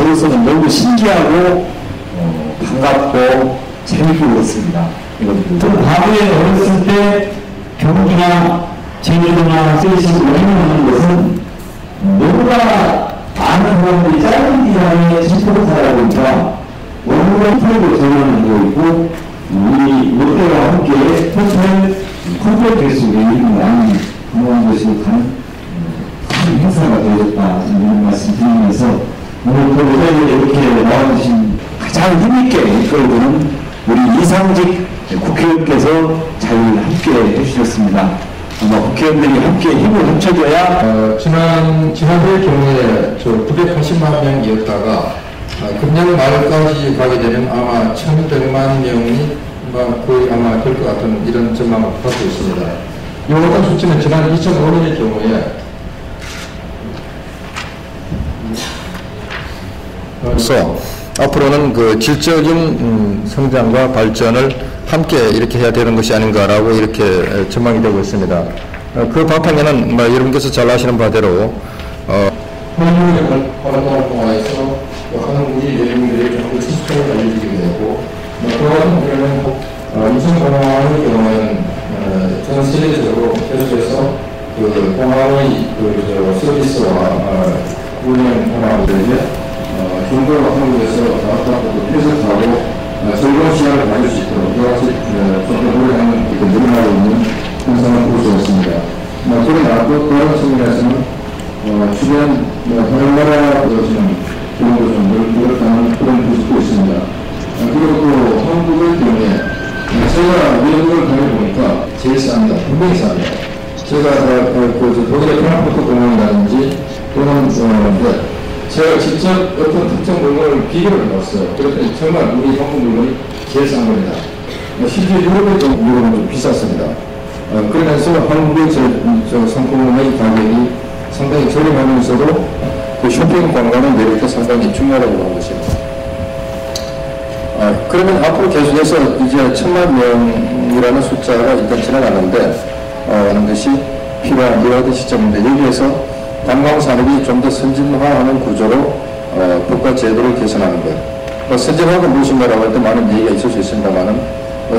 저로서는 너무 신기하고 어, 반갑고 그렇습니다. 이것도 그 과거에 어렸을 때 경기나 제주도나 세이시를 여행하는 것은 너무나 많은 사람들이 짧은 기간에 진포를 살아보니까 원룸의 프로를 전환하고 있고 우리 롯데와 함께 호텔 컴플렉스 외국인 많이 방문한 것이 가는 큰 행사가 되었다 이런 말씀 드리면서 오늘 그 무대에 이렇게 나와주신 가장 힘있게 이끌어주는 우리 이상직 국회의원께서 잘 함께 해주셨습니다. 아마 국회의원들이 함께 힘을 합쳐줘야 어, 지난, 지난해의 경우에 저 980만 명이었다가 어, 금년 말까지 가게 되면 아마 1100만 명이 거의 아마 될 것 같은 이런 전망을 갖고 있습니다. 이 같은 수치는 지난 2005년의 경우에 그래 서 앞으로는 그 질적인 음, 성장과 발전을 함께 이렇게 해야 되는 것이 아닌가라고 이렇게 전망이 되고 있습니다. 어, 그 바탕에는 뭐 여러분께서 잘 아시는 바대로 어, 한국의 활동을 통해서 하는 우리 내용들이 전부 시스템을 알려주게 되고 뭐 그런 경우는 어, 인천 공항의 경우에는 어, 전 세계적으로 계속해서 그 공항의 그 저, 서비스와 어, 운영 공항들에 게 어, 중国한국에서 나왔다고 해석하고 어, 즐거운 시간을 가질 수 있도록 여러 가지 어, 좀 노력하는 이렇게 늘어나고 있는 현상을 볼 수 있습니다. 뭐, 그러나 또 다른 측면에서는 어, 주변 뭐, 다른 나라로 지금 경우도 좀 노력하는 그런 모습도 있습니다. 어, 그리고 또 한국의 경우에 어, 제가 미국을 다녀보니까 제일 쌉니다. 분명히 쌉니다. 제가 어, 그, 그, 특정 물건을 비교를 해봤어요. 그랬더니 정말 우리 한국 물건이 제일 싼 겁니다. 어, 심지어 유럽에도 물건은 좀 비쌌습니다. 어, 그러면서 한국의 저, 저 상품의 가격이 상당히 저렴하면서도 그 쇼핑 내릴 때 상당히 중요하다고 보는 것입니다. 어, 그러면 앞으로 계속해서 이제 천만 명이라는 숫자가 일단 지나갔는데, 어, 하는 것이 필요한 이러한 시점인데, 여기에서 관광 산업이 좀 더 선진화하는 구조로 어, 국가 제도를 개선하는 것. 어, 선진화가 무엇인가라고 할 때 많은 얘기가 있을 수 있습니다만은 어,